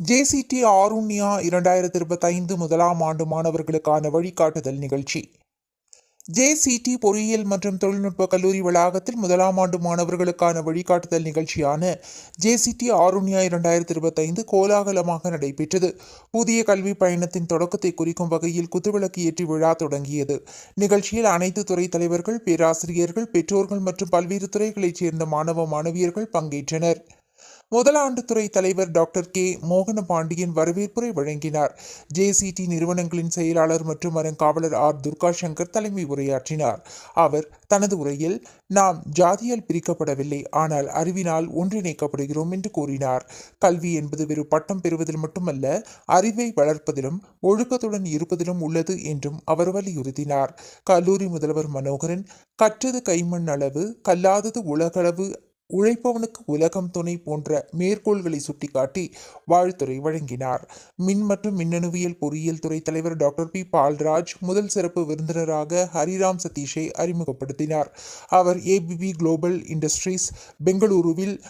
JCD Arunya இரண்டாயிரத்தி இருபத்தைந்து முதலாம் ஆண்டு மாணவர்களுக்கான வழிகாட்டுதல் நிகழ்ச்சி. ஜேசிடி பொறியியல் மற்றும் தொழில்நுட்ப கல்லூரி வளாகத்தில் முதலாம் ஆண்டு மாணவர்களுக்கான வழிகாட்டுதல் நிகழ்ச்சியான ஜேசிடி ஆருண்யா இரண்டாயிரத்தி இருபத்தைந்து கோலாகலமாக நடைபெற்றது. புதிய கல்வி பயணத்தின் தொடக்கத்தை குறிக்கும் வகையில் குத்துவிளக்கு ஏற்றி விழா தொடங்கியது. நிகழ்ச்சியில் அனைத்து துறை தலைவர்கள் பேராசிரியர்கள் பெற்றோர்கள் மற்றும் பல்வேறு துறைகளைச் சேர்ந்த மாணவ மாணவியர்கள் பங்கேற்றனர். முதலாண்டு துறை தலைவர் டாக்டர் கே. மோகன பாண்டியன் வரவேற்புரை வழங்கினார். ஜேசிடி நிறுவனங்களின் செயலாளர் மற்றும் அறங்காவலர் ஆர். துர்கா சங்கர் தலைமை உரையாற்றினார். அவர் தனது உரையில் நாம் ஜாதியால் பிரிக்கப்படவில்லை ஆனால் அறிவினால் ஒன்றிணைக்கப்படுகிறோம் என்று கூறினார். கல்வி என்பது வெறும் பட்டம் பெறுவதில் மட்டுமல்ல அறிவை வளர்ப்பதிலும் ஒழுக்கத்துடன் இருப்பதிலும் உள்ளது என்றும் அவர் வலியுறுத்தினார். கல்லூரி முதல்வர் மனோகரன் கற்றது கைமண் அளவு கல்லாதது உலகளவு உழைப்பவனுக்கு உலகம் துணை போன்ற மேற்கோள்களை சுட்டிக்காட்டி வாழ்த்துறை வழங்கினார். மின் மற்றும் மின்னணுவியல் பொறியியல் துறை தலைவர் டாக்டர் பி. பால்ராஜ் முதல் சிறப்பு விருந்தினராக ஹரிராம் சதீஷை அறிமுகப்படுத்தினார். அவர் ஏபிபி குளோபல் இண்டஸ்ட்ரீஸ் பெங்களூருவில்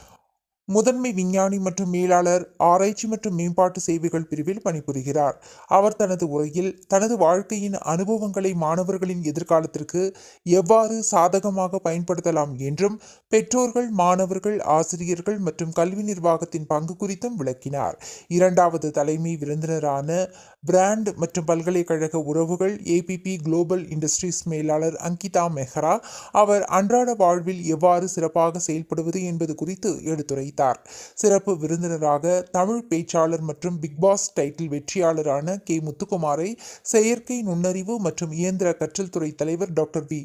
முதன்மை விஞ்ஞானி மற்றும் மேலாளர் ஆராய்ச்சி மற்றும் மேம்பாட்டு சேவைகள் பிரிவில் பணிபுரிகிறார். அவர் தனது உரையில் தனது வாழ்க்கையின் அனுபவங்களை மாணவர்களின் எதிர்காலத்திற்கு எவ்வாறு சாதகமாக பயன்படுத்தலாம் என்றும் பெற்றோர்கள் மாணவர்கள் ஆசிரியர்கள் மற்றும் கல்வி நிர்வாகத்தின் பங்கு குறித்தும் விளக்கினார். இரண்டாவது தலைமை விருந்தினரான பிராண்ட் மற்றும் பல்கலைக்கழக உறவுகள் ஏபிபி குளோபல் இண்டஸ்ட்ரீஸ் மேலாளர் அங்கிதா மெஹ்ரா அவர் அன்றாட வாழ்வில் எவ்வாறு சிறப்பாக செயல்படுவது என்பது குறித்து எடுத்துரைத்தார். சிறப்பு விருந்தினராக தமிழ் பேச்சாளர் மற்றும் பிக் பாஸ் டைட்டில் வெற்றியாளரான கே. முத்துக்குமாரை செயற்கை நுண்ணறிவு மற்றும் இயந்திர கற்றல் துறை தலைவர் டாக்டர் வி.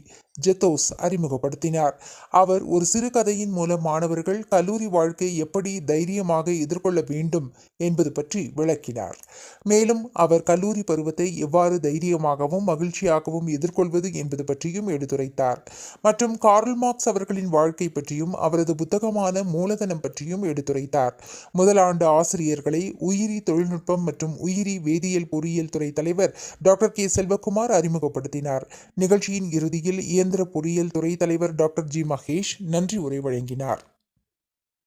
ஜெத்தோஸ் அறிமுகப்படுத்தினார். அவர் ஒரு சிறுகதையின் மூலம் மாணவர்கள் கல்லூரி வாழ்க்கையை எப்படி தைரியமாக எதிர்கொள்ள வேண்டும் என்பது பற்றி விளக்கினார். மேலும் அவர் கல்லூரி பருவத்தை எவ்வாறு தைரியமாகவும் மகிழ்ச்சியாகவும் எதிர்கொள்வது என்பது பற்றியும் எடுத்துரைத்தார். மற்றும் கார்ல் மார்க்ஸ் அவர்களின் வாழ்க்கை பற்றியும் அவரது புத்தகமான மூலதனம் பற்றி பற்றியும் எடுத்துரைத்தார். முதலாண்டு ஆசிரியர்களை உயிரி தொழில்நுட்பம் மற்றும் உயிரி வேதியியல் பொறியியல் துறை தலைவர் டாக்டர் கே செல்வகுமார் அறிமுகப்படுத்தினார். நிகழ்ச்சியின் இறுதியில் இயந்திர பொறியியல் துறை தலைவர் டாக்டர் ஜி மகேஷ் நன்றி உரை வழங்கினார்.